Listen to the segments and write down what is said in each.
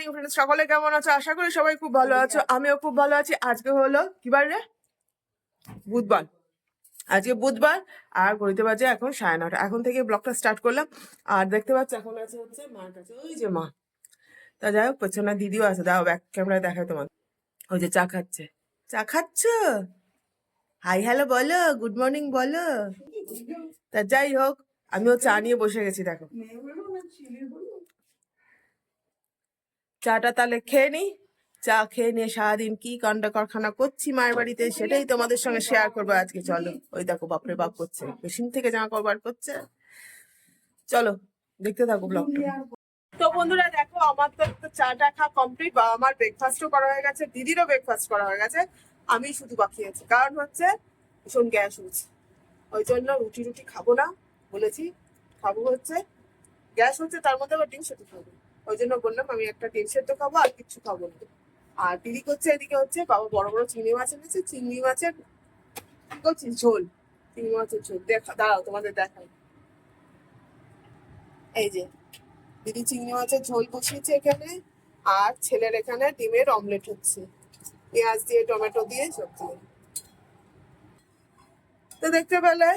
Morning friends সকলে কেমন আছো? আশা করি সবাই খুব ভালো আছো। আমিও খুব ভালো আছি। আজকে হলো কি বার রে? বুধবার। আজকে বুধবার আর ঘড়িতে বাজে এখন সাড়ে নটা এখন থেকে ব্লগটা স্টার্ট করলাম। আর দেখতে পাচ্ছ এখন আছে হচ্ছে মার কাছে। ওই যে মা। তা যাই হোক পেছনে দিদিও আছে। দাও ব্যাক ক্যামেরায় দেখায় তোমার ওই যে চা খাচ্ছে। চা খাচ্ছ? হাই হ্যালো বলো। গুড মর্নিং বলো। তা যাই হোক আমিও চা নিয়ে বসে গেছি দেখো। চাটা তাহলে খেয়ে নিই। চা খেয়ে নিয়ে সারাদিন কি কাণ্ড কারখানা করছি মায়ের বাড়িতে সেটাই তোমাদের সঙ্গে শেয়ার করব আজকে, চলো। ওই দেখো বাপরে বাপ করছে। মেশিন থেকে জামা কাপড় করছে। চলো, দেখতে থাকো ব্লগটা তো বন্ধুরা দেখো, আমার তো তো চাটা খাওয়া কমপ্লিট বা আমার ব্রেকফাস্টও করা হয়ে গেছে, দিদিরও ব্রেকফাস্ট করা হয়ে গেছে। আমি শুধু বাকি আছি। কারণ হচ্ছে, ভীষণ গ্যাস হচ্ছে। ওই জন্য রুটি রুটি খাব না, বলেছি। খাব হচ্ছে। গ্যাস হচ্ছে, তার মধ্যে আবার ডিম সেদ্ধ খাব ওই জন্য বললাম, আমি একটা ডিম সেদ্ধ খাব আর কিচ্ছু খাব না। আর দিদি করছে এদিকে হচ্ছে, বাবা বড় বড় চিংড়ি মাছ এনেছে, চিংড়ি মাছের কি করছিস ঝোল। চিংড়ি মাছের ঝোল। দেখা, দাঁড়াও, তোমাদের দেখাই। এই যে, দিদি চিংড়ি মাছের ঝোল বসিয়েছে এখানে, আর ছেলের এখানে ডিমের অমলেট হচ্ছে। পেঁয়াজ দিয়ে, টমেটো দিয়ে সবজি। তো দেখতে পেলে,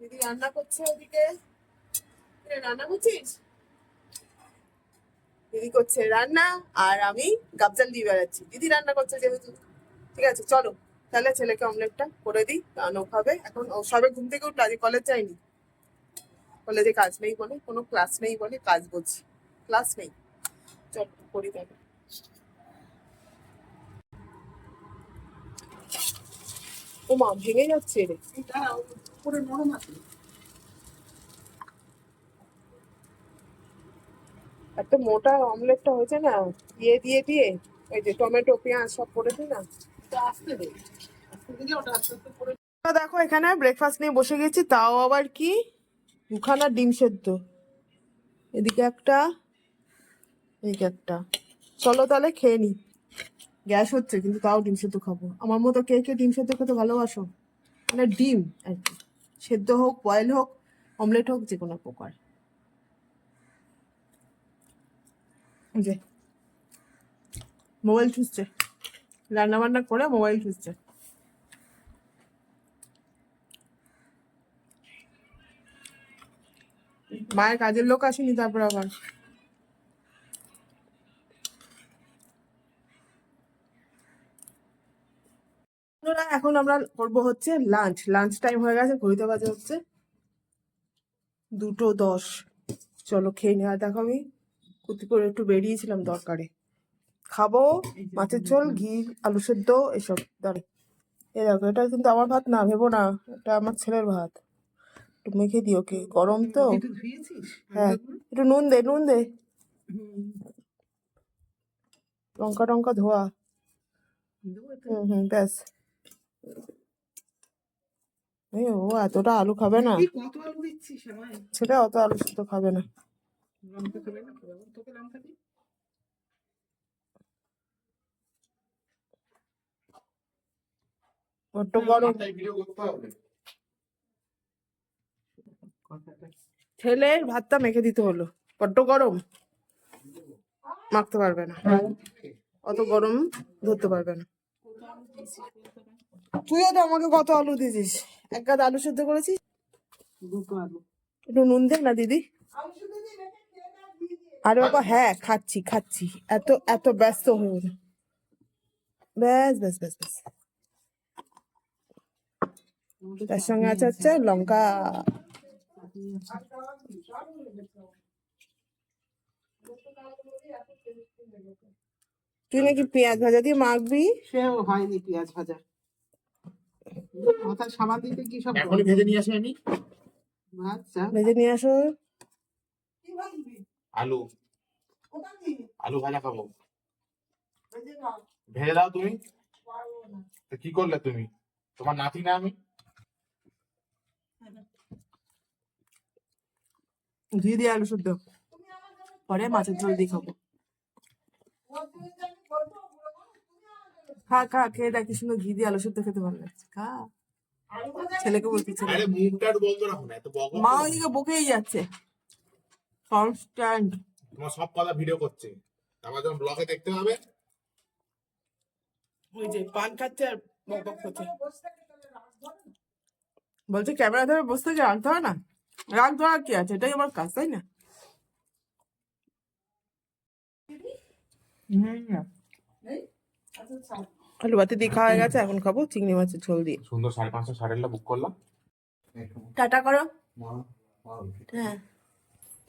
দিদি রান্না করছে ওদিকে। রান্না করছিস? দিদি করছে রান্না আর আমি গাবজাল দিয়ে বেড়াচ্ছি। দিদি রান্না করছে যেহেতু। ঠিক আছে, চলো। তাহলে ছেলেকে অমলেটটা করে দিই, কারণ ও এখন ও সবে ঘুম থেকে উঠল, আজকে কলেজ যায়নি। কলেজে কাজ নেই বলে, কোনো ক্লাস নেই বলে কাজ বলছি ক্লাস নেই। চল, করি তাহলে। ও মা ভেঙে যাচ্ছে রে। এত মোটা অমলেটটা হয়েছে না দিয়ে দিয়ে দিয়ে ওই যে টমেটো পেঁয়াজ সব করে দিই না? তো দেখো এখানে ব্রেকফাস্ট নিয়ে বসে গেছি তাও আবার কি? দুখানা ডিম সেদ্ধ। এদিকে একটা এদিকে একটা। চলো তাহলে খেয়ে নি। গ্যাস হচ্ছে কিন্তু তাও ডিম সেদ্ধ খাব। আমার মতো কে কে ডিম সেদ্ধ খেতে ভালোবাসো? মানে ডিম আর কি। সেদ্ধ হোক বয়েল হোক অমলেট হোক যে কোনো প্রকার। যে, মোবাইল চুষছে রান্না বান্না করে মোবাইল চুষছে মায়ের কাজের লোক আসেনি তারপর আবার। এখন আমরা করব হচ্ছে লাঞ্চ লাঞ্চ টাইম হয়ে গেছে, ঘড়িতে বাজে হচ্ছে দুটো দশ। চলো খেয়ে নেওয়া দেখো আমি। কুতি করে একটু বেরিয়েছিলাম দরকারে। খাব মাছের ঝোল ঘি আলু সেদ্ধ এসব। দাঁড়ে। এ দেখো এটা কিন্তু আমার ভাত না ভেবো না। এটা আমার ছেলের ভাত। একটু মেখে দিও ওকে। গরম তো। হ্যাঁ। একটু নুন দে নুন দে। লঙ্কা টঙ্কা ধোয়া। হুম হুম ব্যাস। এই ও এতটা আলু খাবে না। সেটা অত আলু সেদ্ধ খাবে না। লঙ্কা খাবে? না খাবে? না। তোকে লঙ্কা দিই বড্ড গরম ছেলের ভাতটা মেখে দিতে হলো। বড্ড গরম। মাখতে পারবে না। অত গরম ধরতে পারবে না। তুইও তো আমাকে কত আলু দিয়েছিস? এক গাদ আলু সেদ্ধ করেছিস? দুটো আলু। একটু নুন দে না দিদি। আরে বাবা হ্যাঁ খাচ্ছি খাচ্ছি। এত এত ব্যস্ত হয়ে না ব্যাস ব্যাস ব্যাস ব্যাস। তার সঙ্গে আছে হচ্ছে লঙ্কা। তুই নাকি পেঁয়াজ ভাজা দিয়ে মাখবি? সেও হয়নি পেঁয়াজ ভাজা। মাথায় সাবান দিতে কি সব এখনই ভেজে নিয়ে আসি আমি আচ্ছা। ভেজে নিয়ে আসো। আলু। আলু ভাজা খাব। ভেজে দাও তুমি। তো কি করলে তুমি? তোমার নাতি না আমি? ঘি দিয়ে আলু শুদ্ধ পরে মাছের ঝোল দিয়ে খাব। খা খা খেয়ে দেখ কি সুন্দর ঘি দিয়ে আলু শুদ্ধ খেতে ভালো লাগছে। খা। ছেলেকে বলছি মুখটা বন্ধ রাখো না এত বক বক মা ওইদিকে বকেই যাচ্ছে। কনস্ট্যান্ট তোমার সব কথা ভিডিও করছে। তারপর যখন ব্লগে দেখতে হবে ওই যে পান খাচ্ছে আর বক বক করছে। বলছে ক্যামেরা ধরে বসতে যে রাগ ধরে না? রাগ ধরা কি আছে? এটাই আমার কাজ তাই না? আলু বাতি দিয়ে খাওয়া হয়ে গেছে এখন খাব চিংড়ি মাছের ঝোল দিয়ে। সুন্দর সাড়ে পাঁচশো সাড়ে বুক করলাম। টাটা করো। হ্যাঁ।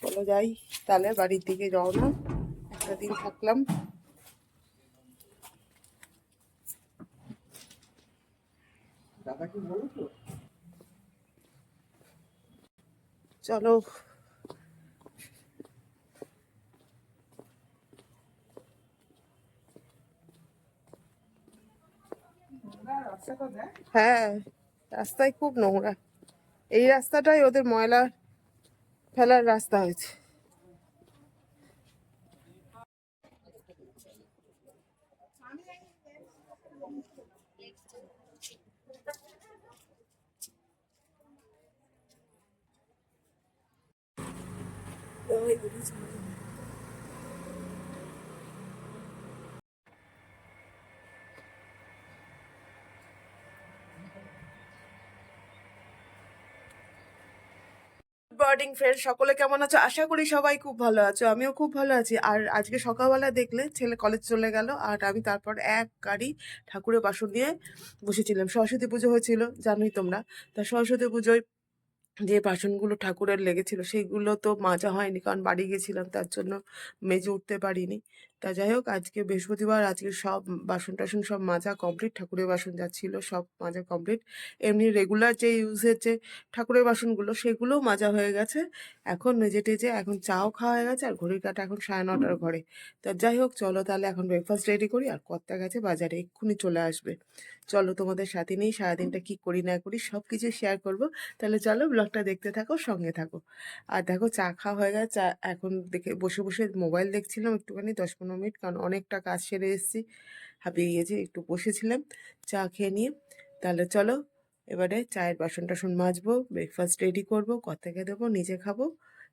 চলো যাই। তাহলে বাড়ির দিকে রওনা একটা দিন থাকলাম। চলো। হ্যাঁ রাস্তায় খুব নোংরা। এই রাস্তাটাই ওদের ময়লা ফেলার রাস্তা হয়েছে। মর্নিং ফ্রেন্ড সকলে কেমন আছো? আশা করি সবাই খুব ভালো আছো, আমিও খুব ভালো আছি। আর আজকে সকালবেলা দেখলে ছেলে কলেজ চলে গেল, আর আমি তারপর এক গাড়ি ঠাকুরের বাসন নিয়ে বসেছিলাম। সরস্বতী পুজো হয়েছিল, জানোই তোমরা। তা সরস্বতী পুজোয় যে বাসনগুলো ঠাকুরের লেগেছিল, সেইগুলো তো মাজা হয়নি, কারণ বাড়ি গেছিলাম, তার জন্য মেজে উঠতে পারিনি। তা যাই হোক আজকে বৃহস্পতিবার আজকে সব বাসন টাসন সব মাজা কমপ্লিট ঠাকুরের বাসন যা ছিল সব মাজা কমপ্লিট এমনি রেগুলার যে ইউজের যে ঠাকুরের বাসনগুলো সেগুলোও মাজা হয়ে গেছে। এখন মেজে টেজে এখন চাও খাওয়া হয়ে গেছে আর ঘড়ির কাটা এখন সাড়ে নটার ঘরে। তা যাই হোক চলো তাহলে এখন ব্রেকফাস্ট রেডি করি আর কর্তা গেছে বাজারে এক্ষুনি চলে আসবে। চলো তোমাদের সাথে নিয়ে সারাদিনটা কী করি না করি সব কিছু শেয়ার করব। তাহলে চলো ব্লগটা দেখতে থাকো সঙ্গে থাকো। আর দেখো চা খাওয়া হয়ে গেছে চা এখন দেখে বসে বসে মোবাইল দেখছিলাম একটুখানি দশ পনেরো মিনিট, কারণ অনেকটা কাজ সেরে এসেছি। হাঁপিয়ে গিয়েছি একটু বসেছিলাম, চা খেয়ে নিয়ে। তাহলে চলো, এবারে চায়ের বাসন টাসন মাজবো ব্রেকফাস্ট রেডি করব কর্তাকে দেবো, নিজে খাব,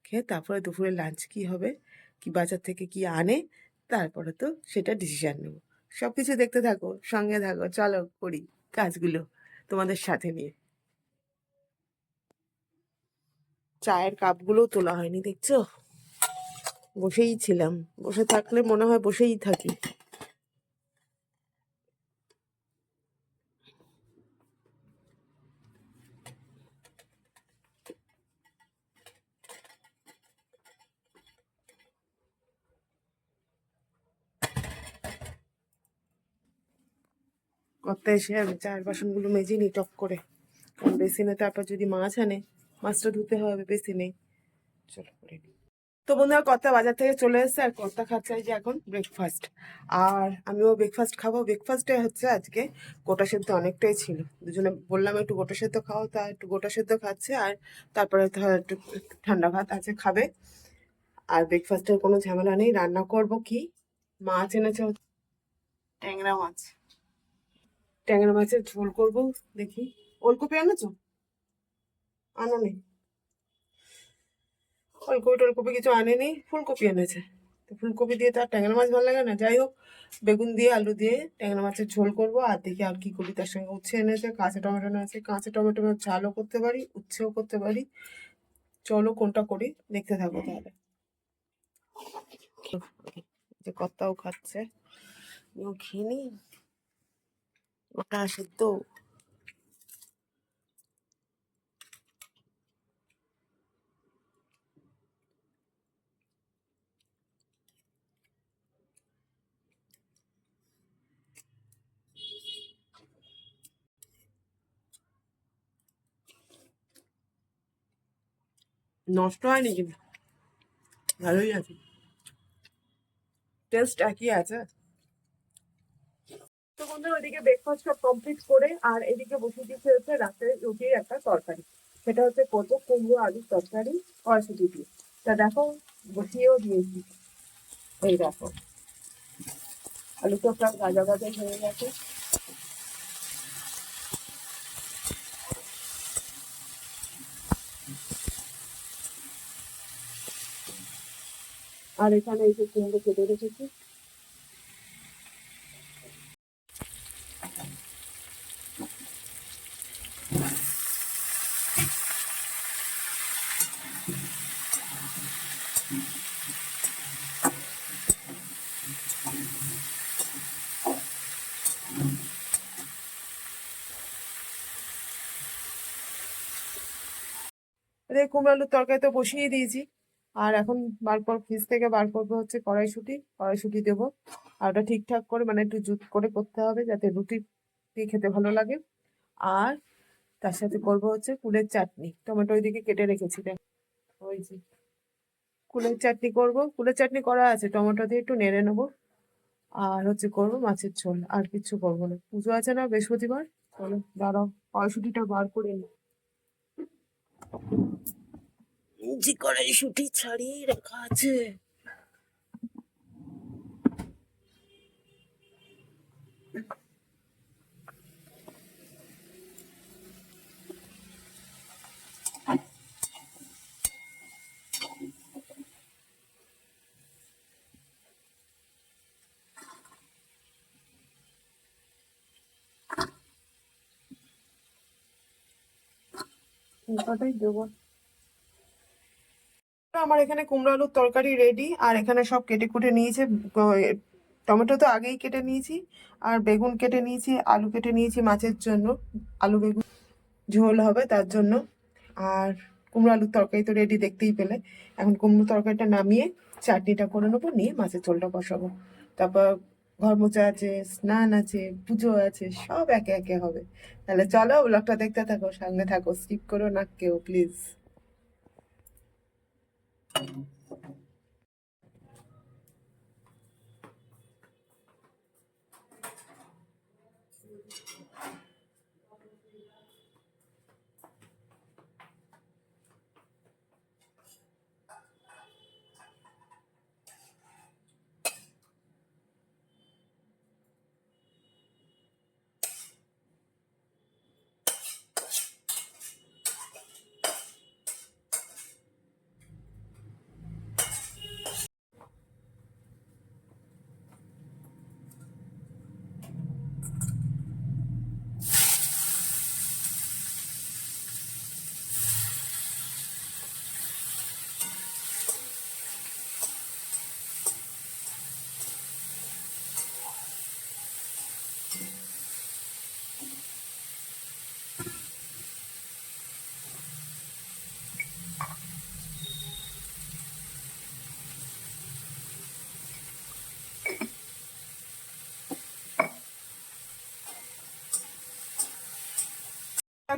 খেয়ে তারপরে দুপুরে লাঞ্চ কি হবে, কি বাজার থেকে কি আনে, তারপরে তো সেটা ডিসিশন নেব। সব কিছু দেখতে থাকো, সঙ্গে থাকো, চলো করি কাজগুলো তোমাদের সাথে নিয়ে। চায়ের কাপগুলোও তোলা হয়নি, দেখছ? বসেই ছিলাম। বসে থাকলে মনে হয় বসেই থাকি। করতে এসে আমি চায়ের বাসনগুলো মেজে নিই টক করে। বেসিনে তারপর যদি মাছ আনে, মাছটা ধুতে হবে বেসিনে চলো করে তো বন্ধুরা, কর্তা বাজার থেকে চলে এসেছে আর কর্তা খাচ্ছে যে এখন ব্রেকফাস্ট আর আমিও ব্রেকফাস্ট খাব। ব্রেকফাস্টে হচ্ছে আজকে গোটা সেদ্ধ অনেকটাই ছিল। দুজনে বললাম একটু গোটা সেদ্ধ খাও, তা একটু গোটা সেদ্ধ খাচ্ছে আর তারপরে একটু ঠান্ডা ভাত আছে, খাবে। আর ব্রেকফাস্টের কোনো ঝামেলা নেই। রান্না করব কি? মাছ এনেছে ট্যাংরা মাছ। ট্যাংরা মাছের ঝোল করব দেখি। ওলকপি আনেছো? আনো নি? ওলকপি টলকপি কিছু আনেনি, ফুলকপি এনেছে। তো ফুলকপি দিয়ে তার ট্যাংরা মাছ ভালো লাগে না? যাই হোক, বেগুন দিয়ে, আলু দিয়ে ট্যাংরা মাছের ঝোল করব, আর দেখি আর কি করি তার সঙ্গে উচ্ছে এনেছে, কাঁচা টমেটো আছে কাঁচা টমেটো ঝালও করতে পারি, উচ্ছেও করতে পারি। চলো কোনটা করি? দেখতে থাকো তাহলে। যে কর্তাও খাচ্ছে। খেয়ে নিই। ওটা সেদ্ধ। নষ্ট হয়নি কিন্তু। ভালোই আছে। টেস্ট একই আছে। তো বন্ধুরা ওইদিকে ব্রেকফাস্ট সব কমপ্লিট করে আর এদিকে বসে দিয়েছে হচ্ছে রাতে রুটির একটা তরকারি। সেটা হচ্ছে করব কুমড়ো আলুর তরকারি কড়াশুটি দিয়ে। তা দেখো, বসিয়েও দিয়েছি। এই দেখো। আলু তো প্রায় গাজা গাজা হয়ে গেছে। আর এখানে এই যে কুমড়ো কেটে রেখেছি। কুমড়ো আলুর তরকারি তো বসিয়ে দিয়েছি। আর এখন বার পর ফ্রিজ থেকে বার করব হচ্ছে কড়াইশুঁটি কড়াইশুঁটি দেবো। আর ওটা ঠিকঠাক করে মানে একটু জুত করে করতে হবে যাতে রুটি দিয়ে খেতে ভালো লাগে। আর তার সাথে করব হচ্ছে কুলের চাটনি। টমেটো ওইদিকে কেটে রেখেছি, দেখ। ওই যে কুলের চাটনি করব। কুলের চাটনি করা আছে, টমেটো দিয়ে একটু নেড়ে নেব। আর হচ্ছে করব মাছের ঝোল। আর কিছু করব না। পুজো আছে না বৃহস্পতিবার? চলো দাঁড়াও, কড়াইশুঁটিটা বার করে নি। জি কড়াইশুঁটি ছাড়িয়ে রাখা আছে। কটাই দেবো? আমার এখানে কুমড়ো আলুর তরকারি রেডি আর এখানে সব কেটে কুটে নিয়েছে। টমেটো তো আগেই কেটে নিয়েছি, আর বেগুন কেটে নিয়েছি, আলু কেটে নিয়েছি মাছের জন্য। আলু, বেগুন, ঝোল হবে তার জন্য। আর কুমড়ো আলুর তরকারি তো রেডি দেখতেই পেলে। এখন কুমড়ো তরকারিটা নামিয়ে চাটনিটা করে নেব, নিয়ে মাছের ঝোলটা বসাবো। তারপর ঘর মোছা আছে, স্নান আছে, পুজো আছে, সব একে একে হবে। তাহলে চলো ব্লগটা দেখতে থাকো সঙ্গে থাকো স্কিপ করো না কেউ প্লিজ Thank you.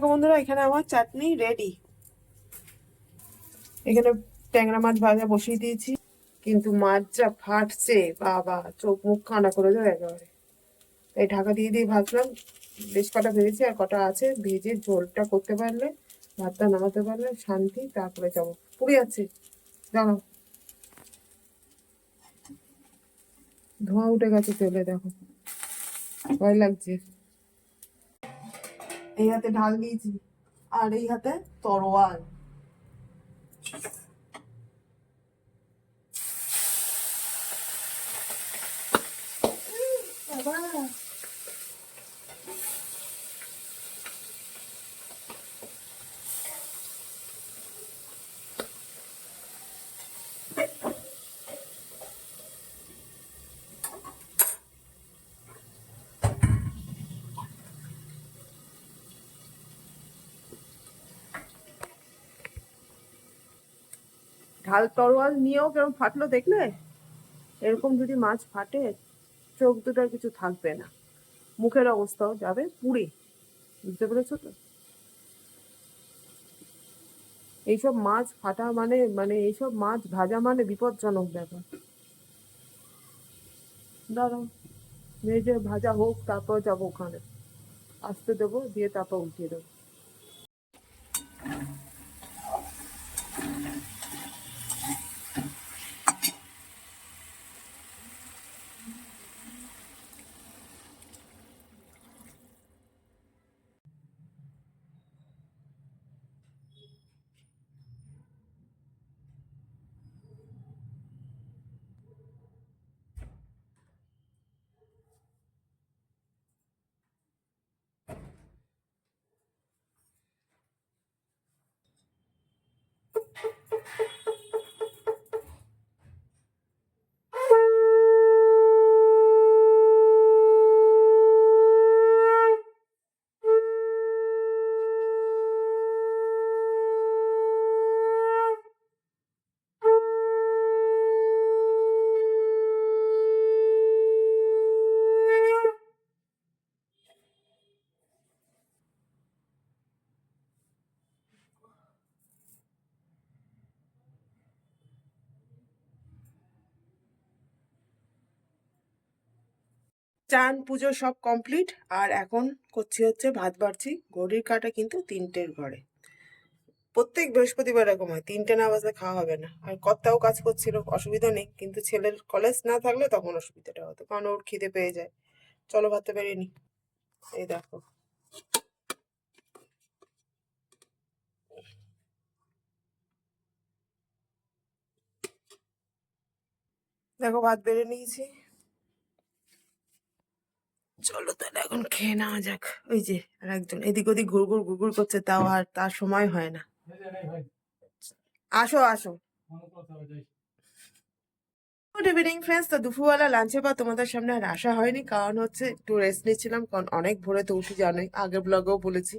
বন্ধুরা, এখানে আমার চাটনি রেডি এখানে ট্যাংরা মাছ ভাজা বসিয়ে দিয়েছি, কিন্তু মাছ যা ফাটছে। বাবা, চোখ মুখ কানা করে দেবে একেবারে। এই ঢাকা দিয়ে দিয়ে ভাজলাম। বেশ কটা ভেজেছি আর কটা আছে। ভেজে ঝোলটা করতে পারলে, ভাতটা নামাতে পারলে, শান্তি, তারপরে যাব। পুরি আছে, দাঁড়াও। ধোঁয়া উঠে গেছে তেলে দেখো। ভয় লাগছে। এই হাতে ঢাল দিয়েছি, আর এই হাতে তরোয়াল বাবা ঢাল তরোয়াল নিয়েও কেমন ফাটলো দেখলে? এরকম যদি মাছ ফাটে, চোখ দুটার কিছু থাকবে না। মুখের অবস্থাও যাবে পুড়ে। বুঝতে পেরেছ তো? এইসব মাছ ফাটা মানে মানে এইসব মাছ ভাজা মানে বিপজ্জনক ব্যাপার। দাঁড়াও ভেজে ভাজা হোক, তারপর যাব ওখানে। আসতে দেবো, দিয়ে তারপর উঠিয়ে দেবো। চান পুজো সব কমপ্লিট আর এখন করছি হচ্ছে ভাত বাড়ছি। ঘড়ির কাটা কিন্তু তিনটের ঘরে। প্রত্যেক বৃহস্পতিবার এরকম হয়, তিনটে না বাজলে খাওয়া হবে না। আর কর্তাও কাজ করছিল, অসুবিধা নেই, কিন্তু ছেলের কলেজ না থাকলে তখন অসুবিধাটা হতো, কারণ ওর খিদে পেয়ে যায়। চলো ভাতটা বেরিয়ে নি। এই দেখো। দেখো ভাত বেড়ে নিয়েছি। চলো তাহলে এখন খেয়ে নেওয়া যাক। ওই যে আর একজন এদিক ওদিক ঘুরঘুর ঘুরঘুর করছে তাও আর তার সময় হয় না। আসো আসো। গুড ইভিনিং ফ্রেন্ডস তো দুপুরবেলা লাঞ্চে বা তোমাদের সামনে আর আসা হয়নি কারণ হচ্ছে একটু রেস্ট নিচ্ছিলাম কারণ অনেক ভোরে তো উঠি জানোই আগের ব্লগেও বলেছি।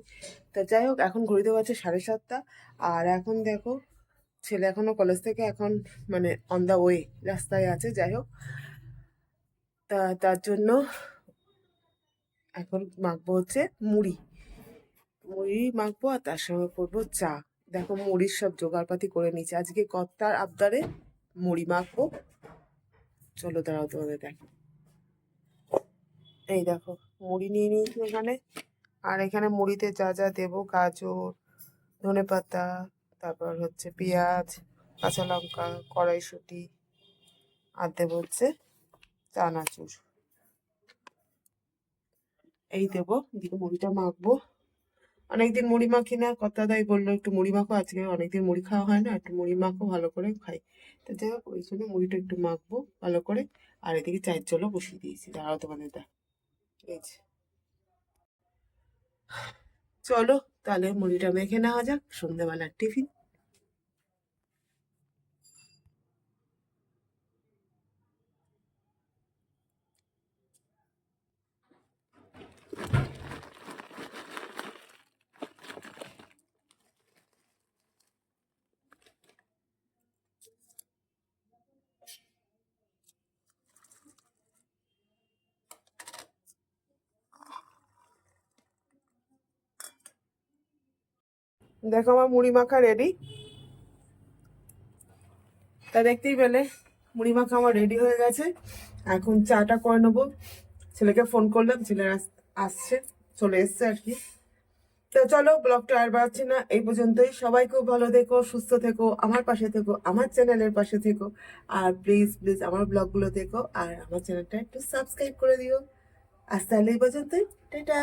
তো যাই হোক এখন ঘড়িতে বাজছে সাড়ে সাতটা। আর এখন দেখো ছেলে এখনও কলেজ থেকে এখন মানে অন দ্য ওয়ে রাস্তায় আছে যাই হোক। তা তার জন্য এখন মাখবো হচ্ছে মুড়ি। মুড়ি মাখবো আর তার সঙ্গে করব চা। দেখো মুড়ির সব জোগাড়পাতি করে নিয়েছি। আজকে কর্তার আবদারে মুড়ি মাখবো। চলো দাঁড়াও তোমাদের দেখো। এই দেখো, মুড়ি নিয়ে নিয়েছি এখানে। আর এখানে মুড়িতে যা যা দেবো, গাজর, ধনে পাতা, তারপর হচ্ছে পেঁয়াজ, কাঁচা লঙ্কা, কড়াইশুঁটি, আর দেবো হচ্ছে চানাচুর। এই দেবো, দিয়ে মুড়িটা মাখবো। অনেকদিন মুড়ি মাখি না কথা দাই বলল, একটু মুড়ি মাখো, আজকে অনেকদিন মুড়ি খাওয়া হয় না, একটু মুড়ি মাখো, ভালো করে খাই। তো যাই হোক, ওই জন্য মুড়িটা একটু মাখবো, ভালো করে। আর এদিকে চায়ের জলও বসিয়ে দিয়েছি, দাঁড়াও তোমাদের যে। চলো, তাহলে মুড়িটা মেখে নেওয়া যাক, সন্ধ্যেবেলার টিফিন। দেখো আমার মুড়ি মাখা রেডি তা দেখতেই পেলে, মুড়ি মাখা আমার রেডি হয়ে গেছে। এখন চাটা করে নেব। ছেলেকে ফোন করলাম ছেলে আস- আসছে, চলে এসছে আর কি। তো চলো, ব্লগটা আর বাড়ছি না, এই পর্যন্তই। সবাই খুব ভালো থেকো, সুস্থ থেকো, আমার পাশে থেকো, আমার চ্যানেলের পাশে থেকো। আর প্লিজ প্লিজ আমার ব্লগগুলো দেখো, আর আমার চ্যানেলটা একটু সাবস্ক্রাইব করে দিও। আজ তাহলে এই পর্যন্তই। টাটা!